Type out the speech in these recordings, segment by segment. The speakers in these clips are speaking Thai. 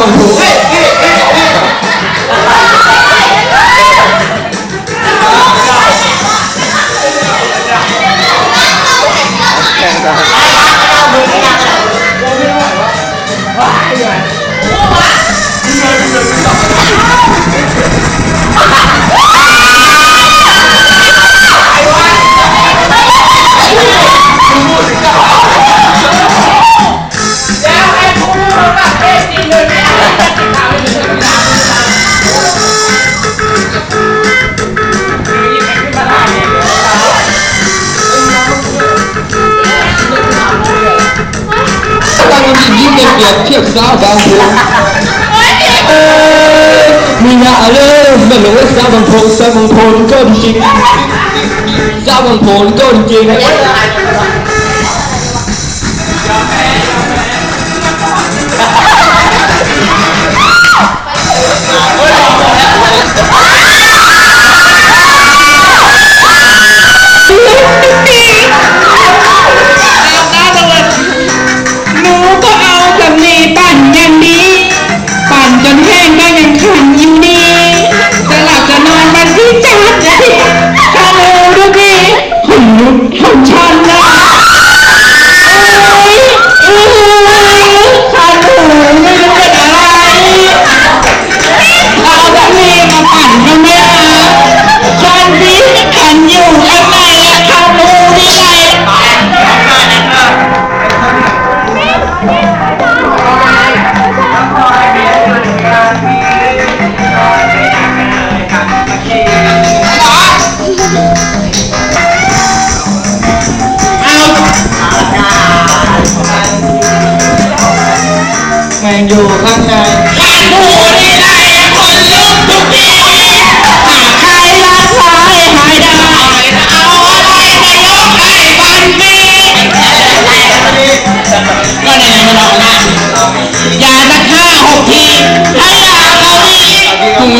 บา ยิ่งเป็นเปรียบเทียบสาวบางพูเอ้ นจนแห้งก็ยังขันอยู่ดี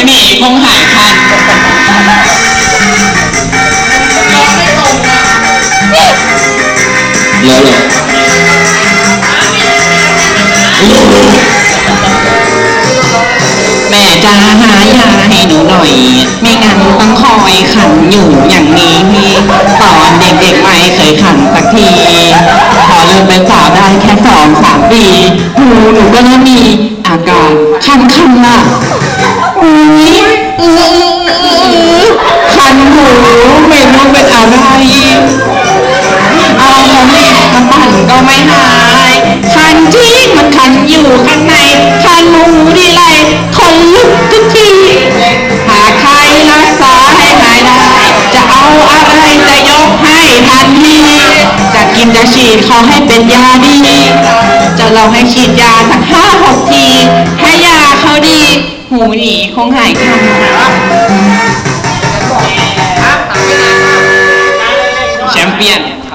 หูหนีคงหายคันแล้วเหรอแม่จะหายาให้หนูหน่อย ไม่งั้นต้องคอยขันอยู่อย่างนี้ตอนเด็กๆไม่เคยขันสักที พอเริ่มเป็นสาวได้แค่สองสามปีหูหนูก็เริ่มมีอาการคันคันๆ เป็นอะไรเอาสำมาปั่นก็ไม่หาย คันที่มันคันอยู่ข้างใน คันหมูดีไรคนลุกทุกที หากใครรักษาให้หายได้ จะเอาอะไรจะยกให้ทันทีจะกินจะฉีดขอให้เป็นยาดี จะลองให้ฉีดยาสักห้าหกที ให้ยาเขาดี หูหนีคงหายคัน แชมเปี้ยน